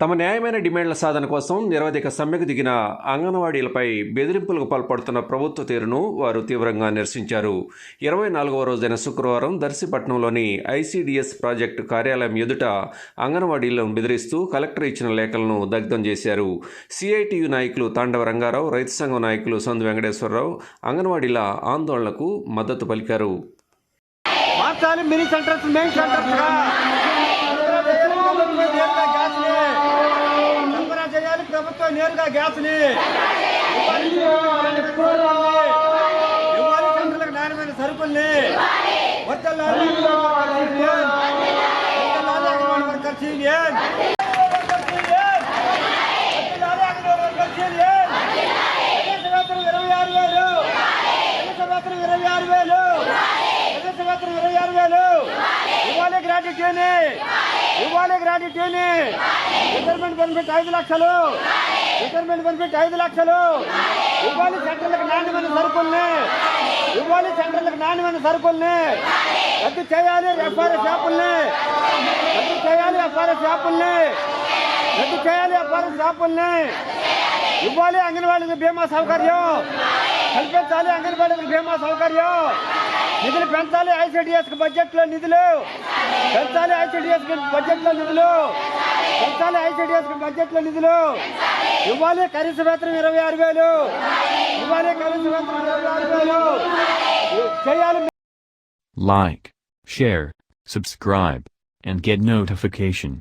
తమ న్యాయమైన డిమాండ్ల సాధన కోసం నిరవధిక సమ్మెకు దిగిన అంగన్వాడీలపై బెదిరింపులకు పాల్పడుతున్న ప్రభుత్వ తీరును వారు తీవ్రంగా నిరసించారు. ఇరవై నాలుగవ రోజైన శుక్రవారం దర్శిపట్నంలోని ఐసీడీఎస్ ప్రాజెక్టు కార్యాలయం ఎదుట అంగన్వాడీలను బెదిరిస్తూ కలెక్టర్ ఇచ్చిన లేఖలను దగ్ధం చేశారు. సిఐటియు నాయకులు తాండవ రంగారావు రైతు సంఘం నాయకులు సందు వెంకటేశ్వరరావు అంగన్వాడీల ఆందోళనకు మద్దతు పలికారు. మార్చాలి మినీ సెంటర్స్ మెయిన్ సెంటర్స్ చేయాలి నేరుగా గ్యాస్ని ఇవ్వాలి. సెంటర్లకు నాణ్యమైన సరుకుల్ని ఇరవై ఆరు వేలు ఇరవై ఆరు వేలు ఇరవై ఆరు వేలు ఇవ్వాలి. గ్రాడ్యుయేట్ని ఇవ్వాలి గ్రాడ్యుయేట్ని బెనిఫిట్ ఐదు లక్షలు. రిటైర్మెంట్ బెనిఫిట్ ఐదు లక్షలు. ఇవ్వాలి సెంటర్లకు నాణ్యమైన సరుకుల్ని. ఇవ్వాలి సెంటర్లకు నాణ్యమైన సరుకుల్ని. రద్దు చేయాలి ఎఫ్ఆర్ఎస్ షాపుల్ని. రద్దు చేయాలి ఎఫ్ఆర్ఎస్ షాపుల్ని. రద్దు చేయాలి ఎఫ్ఆర్ఎస్ షాపుల్ని. ఇవ్వాలి అంగన్వాడీకి బీమా సౌకర్యం. కల్పించాలి అంగన్వాడీకి బీమా సౌకర్యం. నిధులు పెంచాలి ఐసిడిఎస్ బడ్జెట్లో నిధులు. పెంచాలి ఐసిడిఎస్ బడ్జెట్లో నిధులు. పెంచాలి ఐసిడిఎస్ బడ్జెట్లో నిధులు. ఇవ్వాలి కనీస వేతనం ఇరవై ఆరు వేలు. ఇవ్వాలి కనీస వేతనం ఇరవై ఆరు వేలు. చేయాలి. Like, share, subscribe, and get notification.